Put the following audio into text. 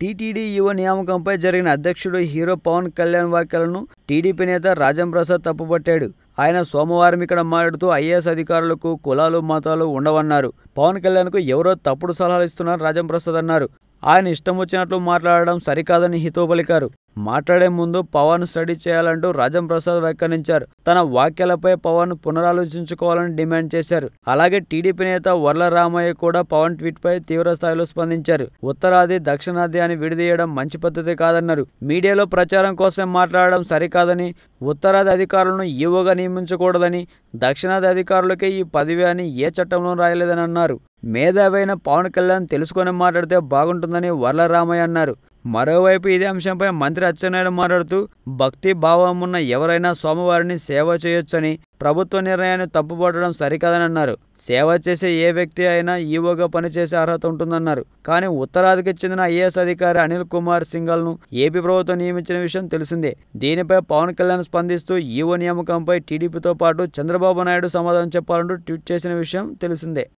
TTD యువ నియామకంపై జరిగిన అధ్యక్షుడు హీరో పవన్ కళ్యాణ్ వ్యాఖ్యలను టీడీపీ నేత రాజం ప్రసాద్ తప్పుపట్టాడు. ఆయన సోమవారం ఇక్కడ మాట్లాడుతూ ఐఏఎస్ అధికారులకు కులాలు మతాలు ఉండవన్నారు. పవన్ కళ్యాణ్కు ఎవరో తప్పుడు సలహాలు ఇస్తున్నారు రాజం ప్రసాద్ అన్నారు. ఆయన ఇష్టం వచ్చినట్లు మాట్లాడడం సరికాదని హితవు పలికారు. మాట్లాడే ముందు పవన్ స్టడీ చేయాలంటూ రాజం ప్రసాద్ వ్యాఖ్యానించారు. తన వ్యాఖ్యలపై పవన్ పునరాలోచించుకోవాలని డిమాండ్ చేశారు. అలాగే టీడీపీ నేత వర్ల రామయ్య కూడా పవన్ ట్వీట్ పై తీవ్ర స్థాయిలో స్పందించారు. ఉత్తరాది దక్షిణాది అని విడిదీయడం మంచి పద్ధతి కాదన్నారు. మీడియాలో ప్రచారం కోసం మాట్లాడడం సరికాదని ఉత్తరాది అధికారులను ఈవోగా నియమించకూడదని దక్షిణాది అధికారులకే ఈ పదవి అని ఏ చట్టంలో రాయలేదని అన్నారు. మేధావైన పవన్ కళ్యాణ్ తెలుసుకొని మాట్లాడితే బాగుంటుందని వర్ల రామయ్య అన్నారు. మరోవైపు ఇదే అంశంపై మంత్రి అచ్చెన్నాయుడు మాట్లాడుతూ భక్తి భావం ఉన్న ఎవరైనా సోమవారిని సేవ చేయొచ్చని ప్రభుత్వ నిర్ణయాన్ని తప్పుపట్టడం సరికాదని అన్నారు. సేవ చేసే ఏ వ్యక్తి అయినా ఈవోగా పనిచేసే అర్హత ఉంటుందన్నారు. కానీ ఉత్తరాదికి చెందిన ఐఏఎస్ అధికారి అనిల్ కుమార్ సింగల్ను ఏపీ ప్రభుత్వం నియమించిన విషయం తెలిసిందే. దీనిపై పవన్ కళ్యాణ్ స్పందిస్తూ ఈవో నియామకంపై టీడీపీతో పాటు చంద్రబాబు నాయుడు సమాధానం చెప్పాలంటూ ట్వీట్ చేసిన విషయం తెలిసిందే.